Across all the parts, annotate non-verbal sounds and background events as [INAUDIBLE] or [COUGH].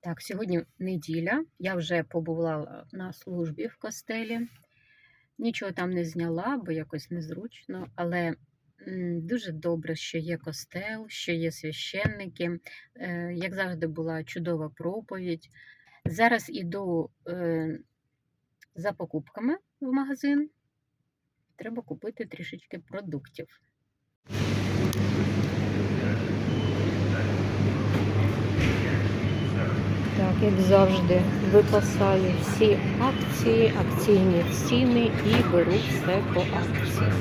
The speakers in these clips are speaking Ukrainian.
Так, сьогодні неділя. Я вже побула на службі в костелі. Нічого там не зняла, бо якось незручно, але дуже добре, що є костел, що є священники. Е, Як завжди, була чудова проповідь. Зараз іду е, за покупками в магазин. Треба купити трішечки продуктів. Як завжди, випасаю всі акції, акційні ціни і беру все по акції.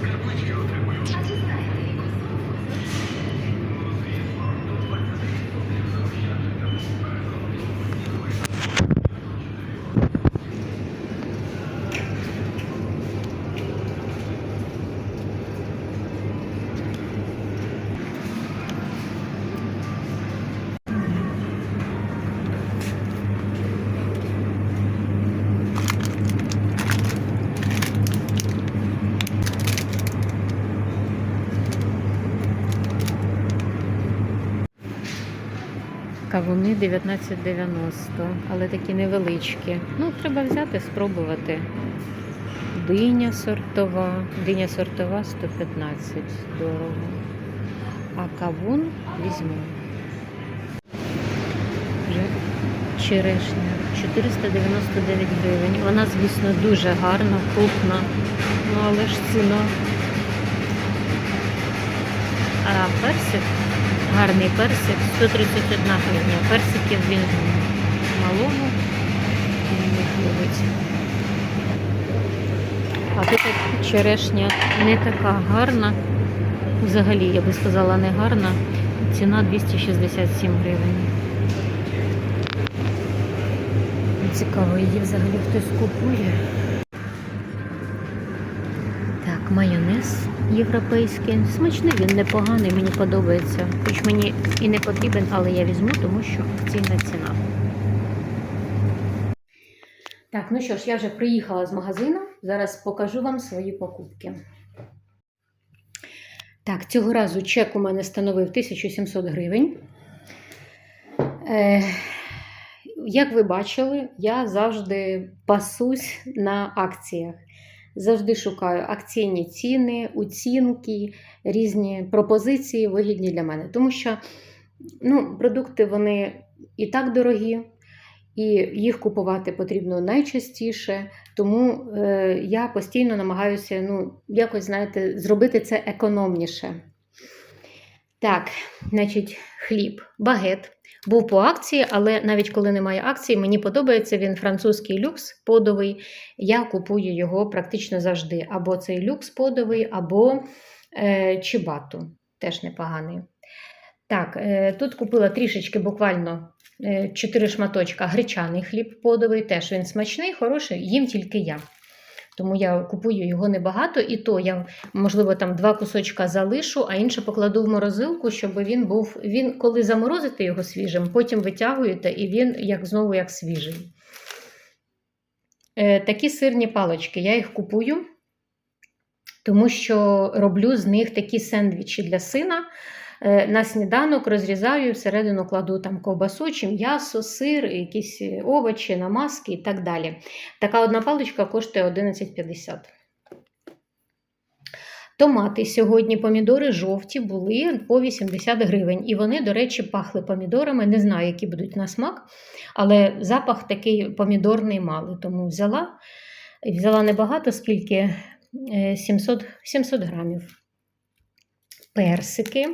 Кавуни 19,90, але такі невеличкі. Ну, треба взяти, спробувати. Диня сортова. Диня сортова 115 дорого. А кавун візьму. Черешня 499 гривень. Вона, звісно, дуже гарна, крупна. Ну, але ж ціна. А персик Гарний персик, 131 гривня. Персиків він малого не любить. А тут черешня не така гарна. Взагалі, я би сказала, не гарна. Ціна 267 гривень. Цікаво, її взагалі хтось купує. Майонез європейський. Смачний він непоганий, мені подобається. Хоч мені і не потрібен, але я візьму, тому що акційна ціна. Так, ну що ж, я вже приїхала з магазину. Зараз покажу вам свої покупки. Так, цього разу чек у мене становив 1700 гривень. Е, як ви бачили, я завжди пасусь на акціях. Завжди шукаю акційні ціни, оцінки, різні пропозиції вигідні для мене. Тому що ну, продукти вони і так дорогі, і їх купувати потрібно найчастіше. Тому е, я постійно намагаюся ну, якось, знаєте, зробити це економніше. Так, значить, хліб, багет. Був по акції, але навіть коли немає акції, мені подобається він французький люкс подовий. Я купую його практично завжди. Або цей люкс подовий, або е, чибату. Теж непоганий. Так, е, тут купила трішечки буквально е, 4 шматочка гречаний хліб подовий. Теж він смачний, хороший, їм тільки я. Тому я купую його небагато, і то я, можливо, там два кусочка залишу, а інше покладу в морозилку, щоб він був. Він, коли заморозите його свіжим, потім витягуєте, і він як знову як свіжий. Е, такі сирні палички, я їх купую, тому що роблю з них такі сендвічі для сина. Е, на сніданок розрізаю, всередину кладу там ковбасу, чи м'ясо, сир, якісь овочі, намазки і так далі. Така одна паличка коштує 11,50. Томати сьогодні помідори жовті були по 80 гривень. І вони, до речі, пахли помідорами. Не знаю, які будуть на смак, але запах такий помідорний мали. Тому взяла. Взяла небагато, скільки 700, 700 грамів. Персики.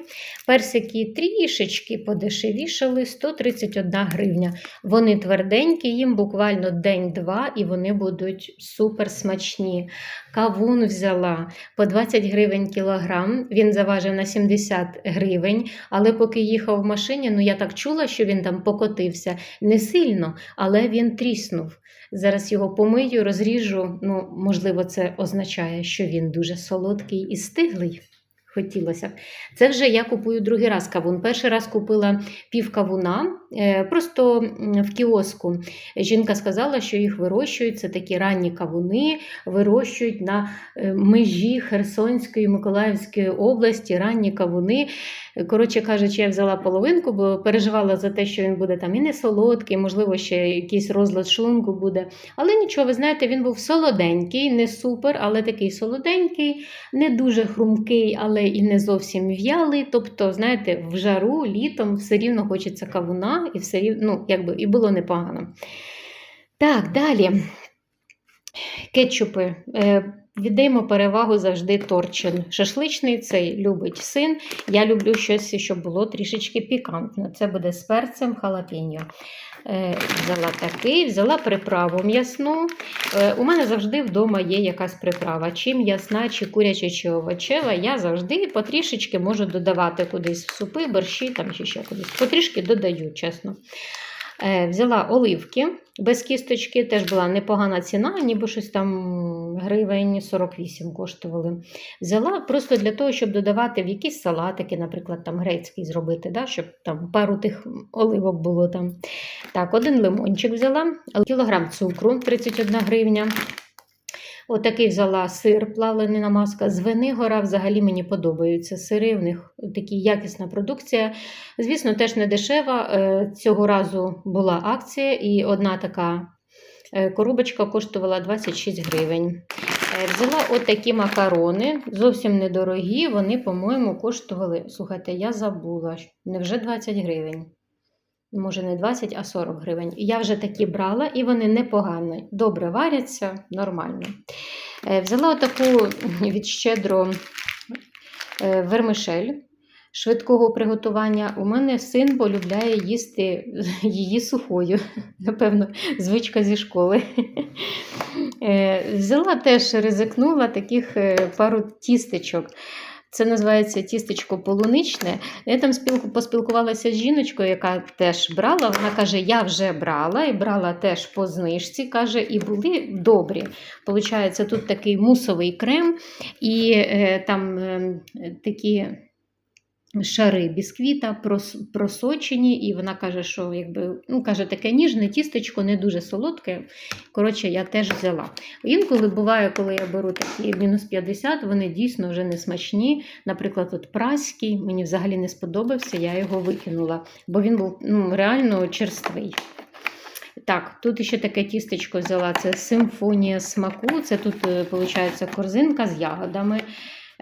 Персики трішечки подешевішали 131 гривня. Вони тверденькі, їм буквально день-два, і вони будуть супер смачні. Кавун взяла по 20 гривень кілограм. Він заважив на 70 гривень, але поки їхав в машині, ну я так чула, що він там покотився не сильно, але він тріснув. Зараз його помию, розріжу. Ну, можливо, це означає, що він дуже солодкий і стиглий. Хотілося б. Це вже я купую другий раз кавун. Перший раз купила пів кавуна Просто в кіоску жінка сказала, що їх вирощують, це такі ранні кавуни, вирощують на е, межі Херсонської Миколаївської області, ранні кавуни. Е, Коротше кажучи, я взяла половинку, бо переживала за те, що він буде там і не солодкий, можливо, ще якийсь розлад шлунку буде. Але нічого, ви знаєте, він був солоденький, не супер, але такий солоденький, не дуже хрумкий, але і не зовсім в'ялий. Тобто, знаєте, в жару літом все рівно хочеться кавуна, і все рівно, ну, якби і було непогано. Так, далі. Кетчупи. Віддаємо перевагу завжди торчин. Шашличний цей любить син. Я люблю щось, щоб було трішечки пікантно. Це буде з перцем халапеньо. Е, взяла такий, взяла приправу м'ясну. Е, у мене завжди вдома є якась приправа. Чи м'ясна, чи куряча, чи овочева. Я завжди потрішечки можу додавати кудись в супи, борщі там, чи ще кудись. Потрішки додаю, чесно. Е, взяла оливки без кісточки, теж була непогана ціна, ніби щось там гривень 48 коштували. Взяла просто для того, щоб додавати в якісь салатики, наприклад, там грецький зробити, да, щоб там пару тих оливок було там. Так, один лимончик взяла, кілограм цукру 31 гривня. Отакий взяла сир, плавлений намазка. З Венигора взагалі мені подобаються сири, в них такі якісна продукція. Звісно, теж не дешева. Е, Цього разу була акція, і одна така е, коробочка коштувала 26 гривень. Е, Взяла отакі макарони, зовсім недорогі. Вони, по-моєму, коштували. Слухайте, я забула, невже 20 гривень. Може, не 20, а 40 гривень. Я вже такі брала, і вони непогані. Добре варяться, нормально. Е, Взяла отаку від щедро е, вермишель швидкого приготування. У мене син полюбляє їсти її сухою. [LAUGHS] Напевно, звичка зі школи. Е, Взяла теж ризикнула таких пару тістечок. Це називається тістечко полуничне. Я там спілку, поспілкувалася з жіночкою, яка теж брала. Вона каже: Я вже брала і брала теж по знижці, каже, і були добрі. Получається, тут такий мусовий крем і е, там е, такі. Шари бісквіта просочені, і вона каже, що якби, ну, каже, таке ніжне тістечко, не дуже солодке. Коротше, я теж взяла. Інколи буває, коли я беру такі мінус 50, вони дійсно вже не смачні. Наприклад, от праський, мені взагалі не сподобався, я його викинула, бо він був ну, реально черствий. Так, тут ще таке тістечко взяла. Це симфонія смаку. Це тут, виходить, корзинка з ягодами.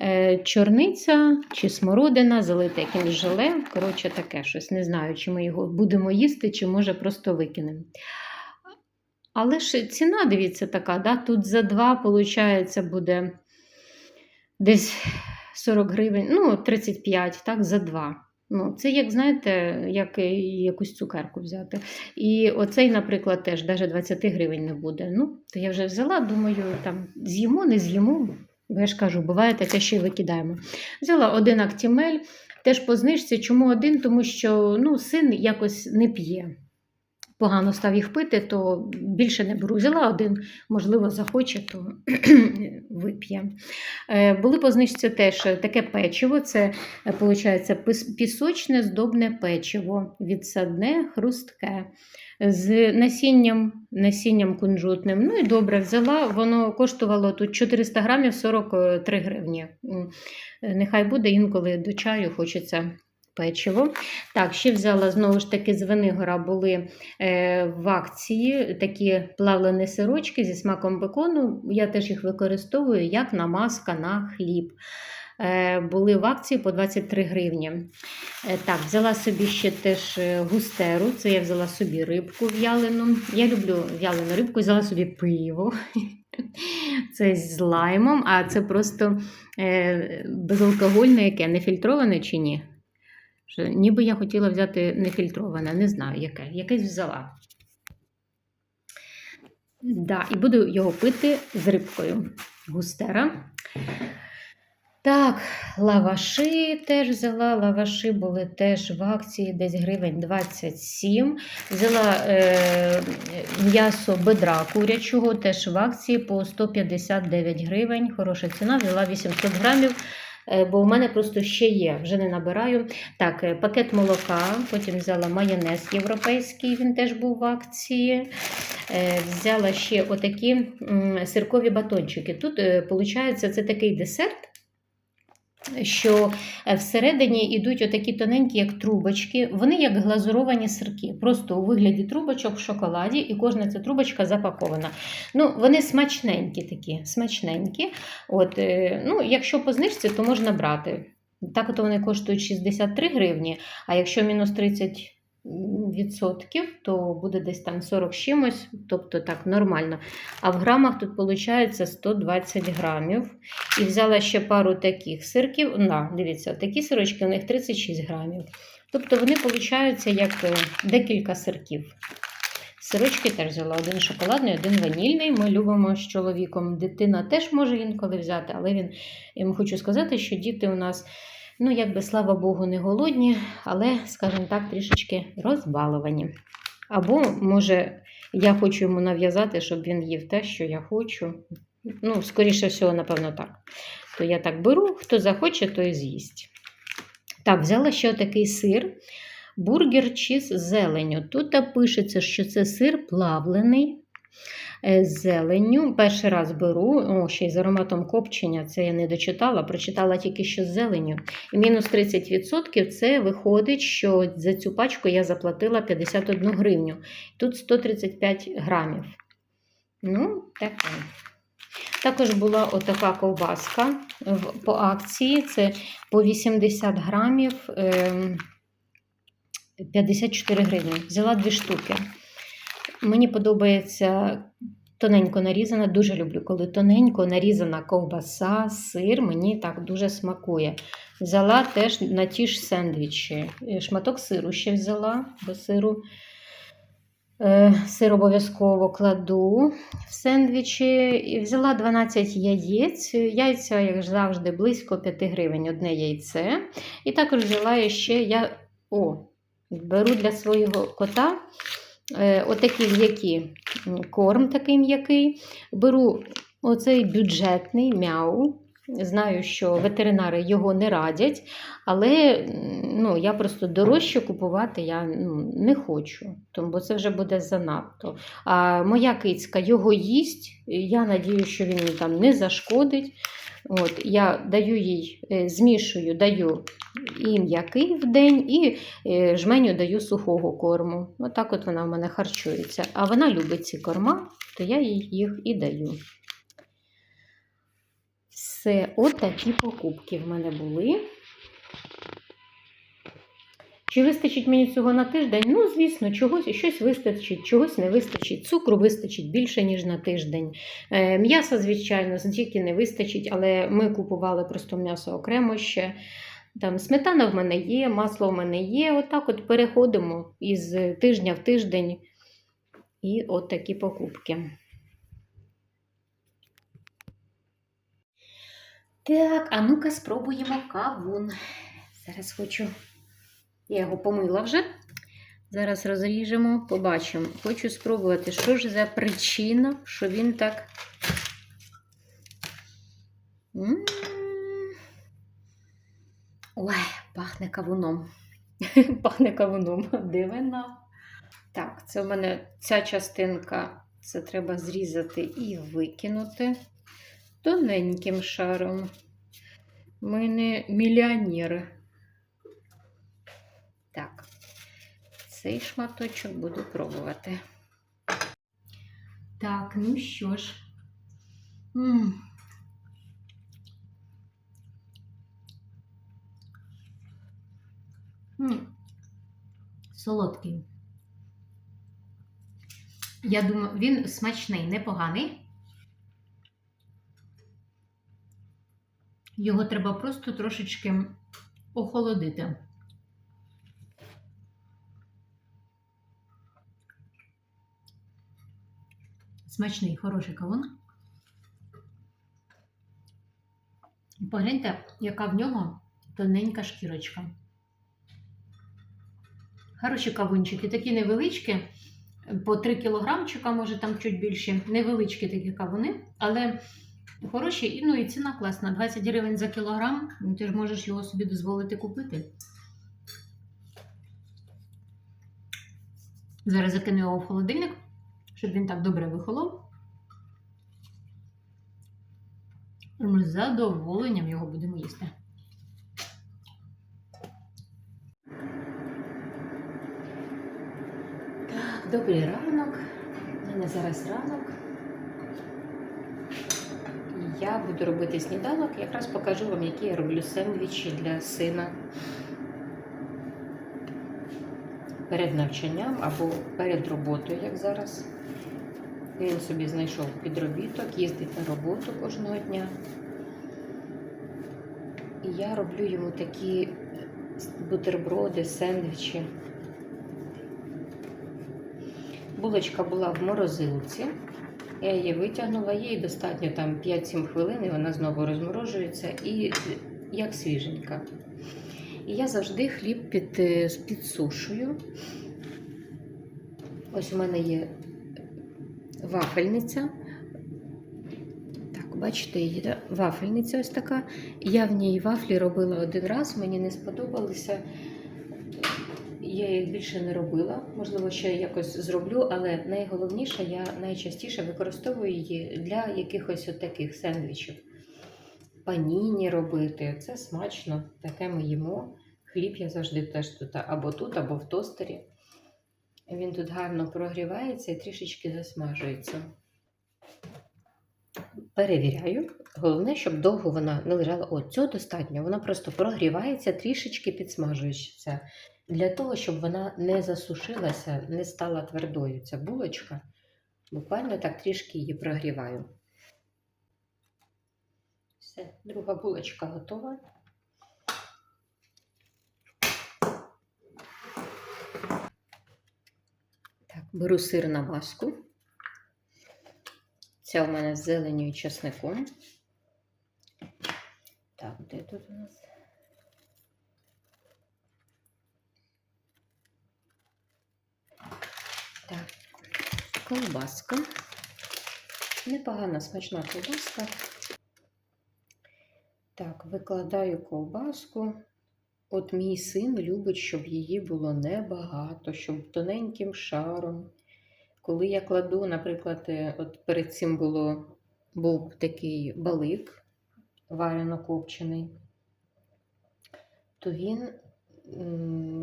Е, Чорниця чи смородина, залите якимось желе. Коротше, таке щось. Не знаю, чи ми його будемо їсти, чи може просто викинемо. Але ж ціна, дивіться, така, да? тут за два, виходить, буде десь 40 гривень, ну, 35, так, за два. Ну, це, як знаєте, як якусь цукерку взяти. І оцей, наприклад, теж навіть 20 гривень не буде. Ну, то я вже взяла, думаю, там з'їмо, не з'їмо. Я ж кажу, буває таке, що й викидаємо. Взяла один актімель, теж по знижці. Чому один? Тому що ну, син якось не п'є. Погано став їх пити, то більше не беру. Взяла один, можливо, захоче, то [CLEARS THROAT] вип'є. Е, Були по знижці теж таке печиво. Це, виходить, пісочне здобне печиво, відсадне, хрустке. З насінням, насінням кунжутним. Ну і добре, взяла, воно коштувало тут 400 грамів 43 гривні. Нехай буде інколи до чаю хочеться печиво. Так, ще взяла знову ж таки з Венигора були е, в акції такі плавлені сирочки зі смаком бекону. Я теж їх використовую як намазка на хліб. Е, були в акції по 23 гривні. Е, Так, взяла собі ще теж е, густеру. Це я взяла собі рибку в'ялену. Я люблю в'ялену рибку, взяла собі пиво. [LAUGHS] Це з лаймом, а це просто безалкогольне, яке нефільтроване чи ні? Що, ніби я хотіла взяти нефільтроване, не знаю, яке. Якесь взяла. Да, і буду його пити з рибкою. Густера. Так, лаваші теж взяла. Лаваші були теж в акції десь гривень 27. Взяла е, м'ясо бедра курячого, теж в акції по 159 гривень. Хороша ціна. Взяла 800 грамів. Е, бо в мене просто ще є, вже не набираю. Так, е, пакет молока, потім взяла майонез європейський, він теж був в акції. Е, Взяла ще отакі сиркові батончики. Тут, виходить, це такий десерт. Що е, всередині йдуть отакі тоненькі, як трубочки, вони як глазуровані сирки, просто у вигляді трубочок в шоколаді, і кожна ця трубочка запакована. Ну, Вони смачненькі такі, смачненькі. От, е, ну, Якщо по знижці, то можна брати. Так от вони коштують 63 гривні, а якщо мінус 30 відсотків, то буде десь там 40 чимось, тобто так нормально. А в грамах тут виходить 120 грамів. І взяла ще пару таких сирків. На, дивіться, такі сирочки у них 36 грамів. Тобто вони получаються як е, декілька сирків. Сирочки теж взяла один шоколадний, один ванільний. Ми любимо з чоловіком. Дитина теж може інколи взяти, але він, я вам хочу сказати, що діти у нас, ну, якби, слава Богу, не голодні, але, скажімо так, трішечки розбаловані. Або, може, я хочу йому нав'язати, щоб він їв те, що я хочу. Ну, скоріше всього, напевно, так. То я так беру, хто захоче, той з'їсть. Так, взяла ще такий сир. Бургер чіз з зеленню. Тут пишеться, що це сир плавлений зеленню. Перший раз беру, о, ще й з ароматом копчення, це я не дочитала, прочитала тільки що з зеленю. І мінус 30% це виходить, що за цю пачку я заплатила 51 гривню. Тут 135 грамів. Ну, таке. Також була отака ковбаска по акції. Це по 80 грамів. ем, 54 гривні. Взяла дві штуки. Мені подобається тоненько нарізана. Дуже люблю, коли тоненько нарізана ковбаса, сир. Мені так дуже смакує. Взяла теж на ті ж сендвічі. Е, Шматок сиру ще взяла, бо сиру. Е, Сир обов'язково кладу в сендвічі. І взяла 12 яєць. Яйця, як завжди, близько 5 гривень одне яйце. І також взяла ще я. О, Беру для свого кота е, м'які корм, такий м'який. Беру оцей бюджетний мяу. Знаю, що ветеринари його не радять, але ну, я просто дорожче купувати я ну, не хочу, тому це вже буде занадто. А моя кицька його їсть. Я надію, що він там не зашкодить. От, я даю їй, е, змішую, даю і м'який в день, і жменю даю сухого корму. Отак от вона в мене харчується. А вона любить ці корма, то я їй їх і даю. Все, от такі покупки в мене були. Чи вистачить мені цього на тиждень? Ну, звісно, чогось, щось вистачить, чогось не вистачить. Цукру вистачить більше, ніж на тиждень. Е, м'яса, звичайно, стільки не вистачить, але ми купували просто м'ясо окремо ще. Там сметана в мене є, масло в мене є. Отак от переходимо із тижня в тиждень. І от такі покупки. Так, а ну-ка спробуємо кавун. Зараз хочу. Я його помила вже. Зараз розріжемо, побачимо. Хочу спробувати, що ж за причина, що він так. М. Ой, пахне кавуном. [LAUGHS] пахне кавуном. Дивина. Так, це в мене ця частинка, це треба зрізати і викинути тоненьким шаром. Ми не мільйонери. Так, цей шматочок буду пробувати. Так, ну що ж. М. М. Солодкий. Я думаю, він смачний, непоганий. Його треба просто трошечки охолодити. Смачний, хороший кавун. Погляньте, яка в нього тоненька шкірочка. Хороші кавунчики, такі невеличкі, по 3 кілограмчика, може там чуть більше. Невеличкі такі кавуни, але Хороші, ну і ціна класна. 20 гривень за кілограм. Ну, Ти ж можеш його собі дозволити купити. Зараз закину його в холодильник, щоб він так добре вихолов. Ми з задоволенням його будемо їсти. Так, добрий ранок. У мене зараз ранок. Я буду робити сніданок. Якраз покажу вам, які я роблю сендвічі для сина перед навчанням або перед роботою, як зараз. Він собі знайшов підробіток, їздить на роботу кожного дня. І я роблю йому такі бутерброди, сендвічі. Булочка була в морозилці. Я її витягнула, їй достатньо там 5-7 хвилин, і вона знову розморожується і як свіженька. І я завжди хліб під, е, підсушую. Ось у мене є вафельниця. Так, бачите, її вафельниця ось така. Я в ній вафлі робила один раз, мені не сподобалися. Я їх більше не робила. Можливо, ще якось зроблю, але найголовніше, я найчастіше використовую її для якихось от таких сендвічів. Паніні робити. Це смачно, таке ми їмо. Хліб я завжди теж тут або тут, або в тостері. Він тут гарно прогрівається і трішечки засмажується. Перевіряю. Головне, щоб довго вона не лежала. О, цього достатньо. Вона просто прогрівається, трішечки підсмажується. Для того, щоб вона не засушилася, не стала твердою ця булочка. Буквально так трішки її прогріваю. Все, друга булочка готова. Так, беру сир на маску. Ця у мене з зеленю і часником. Так, де тут у нас? Так, ковбаска. Непогана смачна ковбаска. Так, викладаю ковбаску. От мій син любить, щоб її було небагато, щоб тоненьким шаром. Коли я кладу, наприклад, е, от перед цим було, був такий балик варено копчений, то він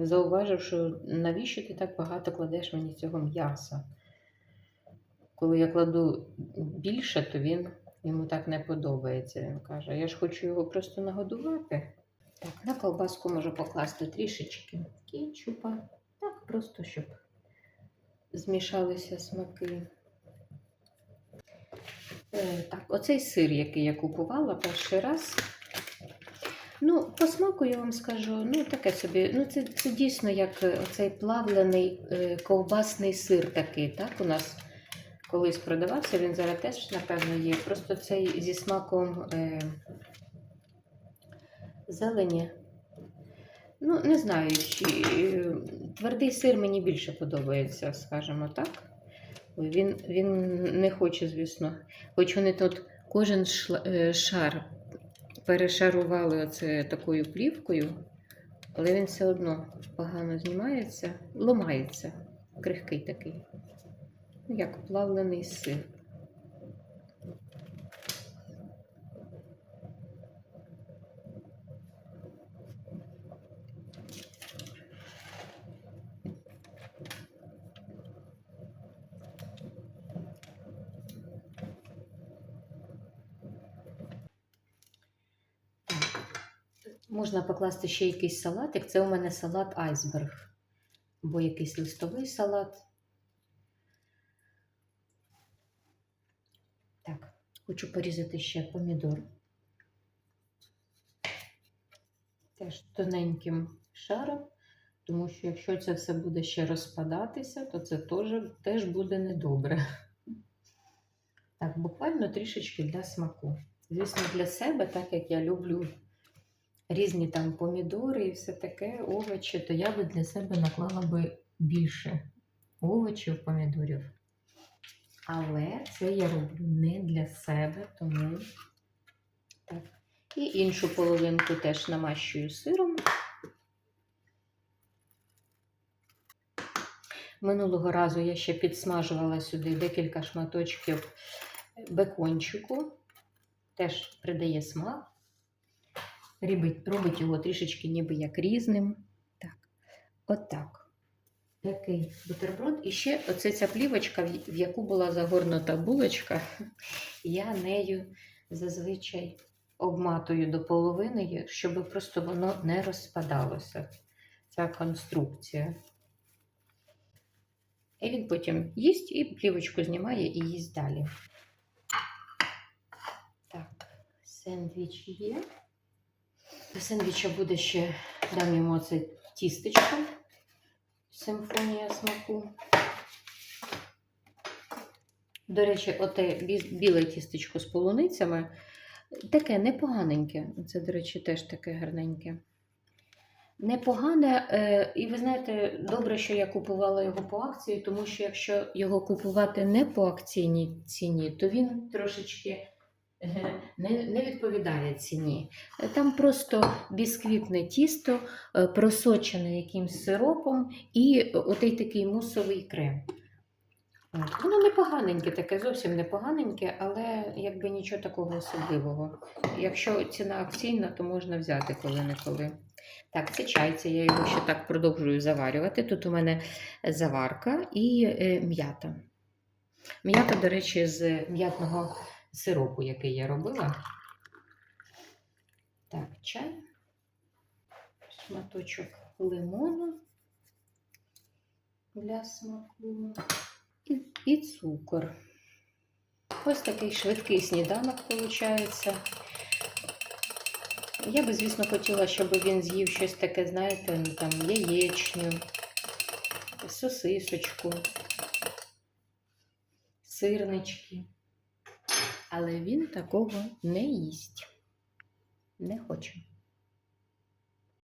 зауважив, що навіщо ти так багато кладеш мені цього м'яса? Коли я кладу більше, то він йому так не подобається. Він каже, я ж хочу його просто нагодувати. Так, на ковбаску можу покласти трішечки кетчупа. Так, просто щоб змішалися смаки. Е, так, оцей сир, який я купувала перший раз. Ну, по смаку я вам скажу, ну таке собі. Ну, це, це дійсно як е, оцей плавлений е, ковбасний сир такий, так? У нас колись продавався, він зараз теж, напевно, є. Просто цей зі смаком е, зелені. Ну, не знаю, чи твердий сир мені більше подобається, скажімо так. Він, він не хоче, звісно. Хоч вони тут кожен е, шар перешарували оце такою плівкою, але він все одно погано знімається, ломається, крихкий такий, Ну, як плавлений сир. Можна покласти ще якийсь салатик. Це у мене салат айсберг. Або якийсь листовий салат. Так, хочу порізати ще помідор. Теж тоненьким шаром, тому що якщо це все буде ще розпадатися, то це теж, теж буде недобре. Так, буквально трішечки для смаку. Звісно, для себе, так як я люблю різні там помідори і все таке, овочі, то я би для себе наклала би більше овочів, помідорів. Але це я роблю не для себе, тому І іншу половинку теж намащую сиром. Минулого разу я ще підсмажувала сюди декілька шматочків бекончику. Теж придає смак. Робить, його трішечки ніби як різним. Так, отак. Такий бутерброд. І ще оце ця плівочка, в яку була загорнута булочка. [LAUGHS] Я нею зазвичай обматую до половини, щоб просто воно не розпадалося. Ця конструкція. І він потім їсть і плівочку знімає і їсть далі. Так, сендвіч є. До сендвіча буде ще дам йому оце тістечко. Симфонія смаку. До речі, оте біле тістечко з полуницями таке непоганеньке. Це, до речі, теж таке гарненьке. Непогане, е, і ви знаєте, добре, що я купувала його по акції, тому що якщо його купувати не по акційній ціні, то він трошечки [LAUGHS] не, не відповідає ціні. Там просто бісквітне тісто, е, просочене якимсь сиропом і отей такий мусовий крем. От. Воно непоганеньке, таке зовсім непоганеньке, але якби нічого такого особливого. Якщо ціна акційна, то можна взяти коли-неколи. Так, це чай, це я його ще так продовжую заварювати. Тут у мене заварка і е, м'ята. М'ята, до речі, з м'ятного сиропу, який я робила. Так, чай, шматочок лимону для смаку і, і цукор. Ось такий швидкий сніданок виходить. Я би, звісно, хотіла, щоб він з'їв щось таке, знаєте, ну, там яєчню, сосисочку, сирнички. Але він такого не їсть. Не хоче.